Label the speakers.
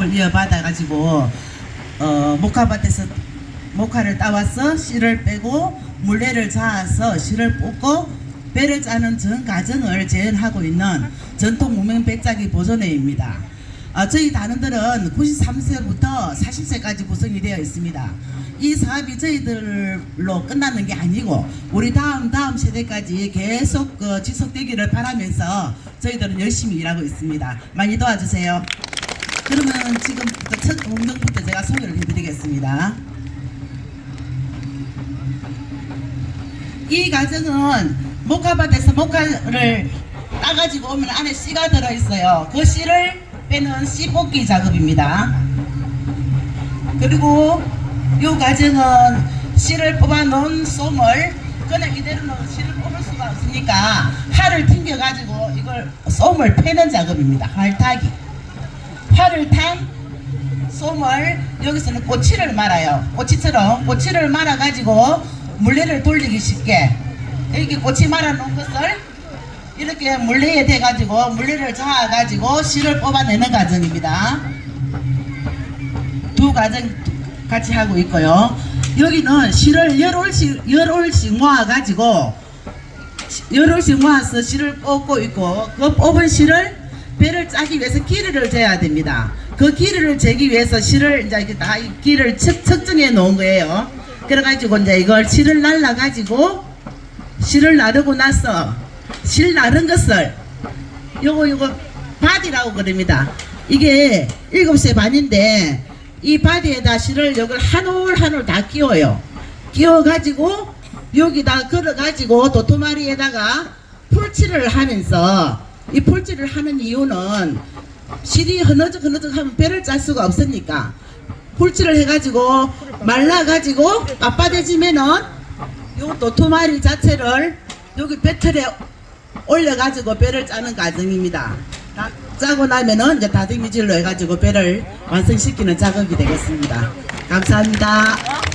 Speaker 1: 을 이어받아 가지고 어, 목화밭에서 목화를 따와서 씨를 빼고 물레를 자아서 씨를 뽑고 배를 짜는 전 과정을 재현하고 있는 전통 무명 배짜기 보존회입니다. 아, 저희 단원들은 93세부터 40세까지 구성이 되어 있습니다. 이 사업이 저희들로 끝나는 게 아니고 우리 다음 다음 세대까지 계속 그 지속되기를 바라면서 저희들은 열심히 일하고 있습니다. 많이 도와주세요. 그러면 지금부터 첫 운동부터 제가 소개를 해드리겠습니다. 이 과정은 목화밭에서 목화를 따가지고 오면 안에 씨가 들어있어요. 그 씨를 빼는 씨 뽑기 작업입니다. 그리고 이 과정은 씨를 뽑아놓은 솜을 그냥 이대로는 씨를 뽑을 수가 없으니까 활을 튕겨가지고 이걸 솜을 패는 작업입니다. 활타기. 활을 탄 솜을 여기서는 꼬치를 말아요. 꼬치처럼 꼬치를 말아 가지고 물레를 돌리기 쉽게 이렇게 꼬치 말아 놓은 것을 이렇게 물레에 대 가지고 물레를 저어 가지고 실을 뽑아내는 과정입니다. 두 과정 같이 하고 있고요. 여기는 실을 열올씩 열올씩 모아 가지고 열올씩 모아서 실을 뽑고 있고 그 뽑은 실을 배를 짜기 위해서 길이를 재야 됩니다. 그 길이를 재기 위해서 실을 이제 이렇게 다이 길을 측, 측정해 놓은 거예요. 그래가지고 이제 이걸 실을 날라가지고 실을 나르고 나서 실 나른 것을 요거 요거 바디라고 그럽니다. 이게 일곱 세 반인데 이 바디에다 실을 여기를 한올 한 올 다 끼워요. 끼워가지고 여기다 걸어가지고 도토마리에다가 풀칠을 하면서 이 풀칠을 하는 이유는 실이 흐느적 흐느적 하면 배를 짤 수가 없으니까 풀칠을 해가지고 말라가지고 빳빳해지면은 요 도토마리 자체를 여기 배틀에 올려가지고 배를 짜는 과정입니다. 다 짜고 나면은 이제 다듬이질로 해가지고 배를 완성시키는 작업이 되겠습니다. 감사합니다.